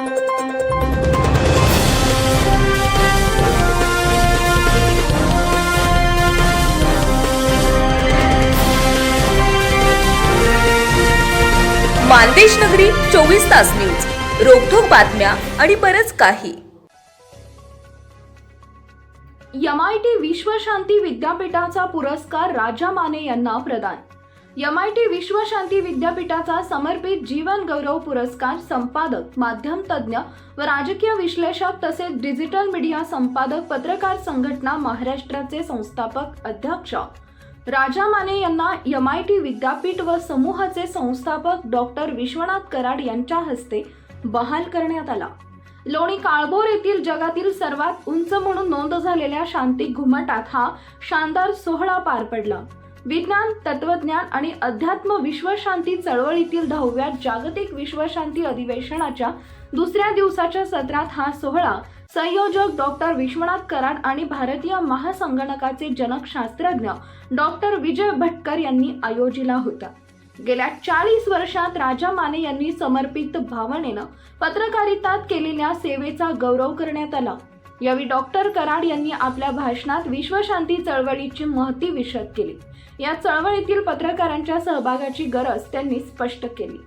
मानदेश नगरी चोवीस तास न्यूज. रोखोक बातम्या आणि बरच काही. एमआयटी विश्वशांती विद्यापीठाचा पुरस्कार राजा माने यांना प्रदान. एमआयटी विश्वशांती विद्यापीठाचा समर्पित जीवन गौरव पुरस्कार संपादक माध्यम तज्ज्ञ व राजकीय विश्लेषक तसेच डिजिटल मीडिया संपादक पत्रकार संघटना महाराष्ट्राचे संस्थापक अध्यक्ष. राजा माने यांना एमआयटी विद्यापीठ व समूहाचे संस्थापक डॉक्टर विश्वनाथ कराड यांच्या हस्ते बहाल करण्यात आला. लोणी काळभोर येथील जगातील सर्वात उंच म्हणून नोंद झालेल्या शांती घुमटात हा शानदार सोहळा पार पडला. विज्ञान तत्वज्ञान आणि अध्यात्म विश्वशांती चळवळीतील दहाव्या जागतिक विश्वशांती अधिवेशनाच्या दुसऱ्या दिवसाच्या सत्रात हा सोहळा संयोजक डॉक्टर विश्वनाथ कराड आणि भारतीय महासंगणकाचे जनक शास्त्रज्ञ डॉक्टर विजय भटकर यांनी आयोजिला होता. गेल्या चाळीस वर्षात राजा माने यांनी समर्पित भावनेनं पत्रकारितात केलेल्या सेवेचा गौरव करण्यात आला. यावेळी डॉक्टर कराड यांनी आपल्या भाषणात विश्वशांती चळवळीची महती विशद केली. या चळवळीतील पत्रकारांच्या सहभागाची गरज त्यांनी स्पष्ट केली.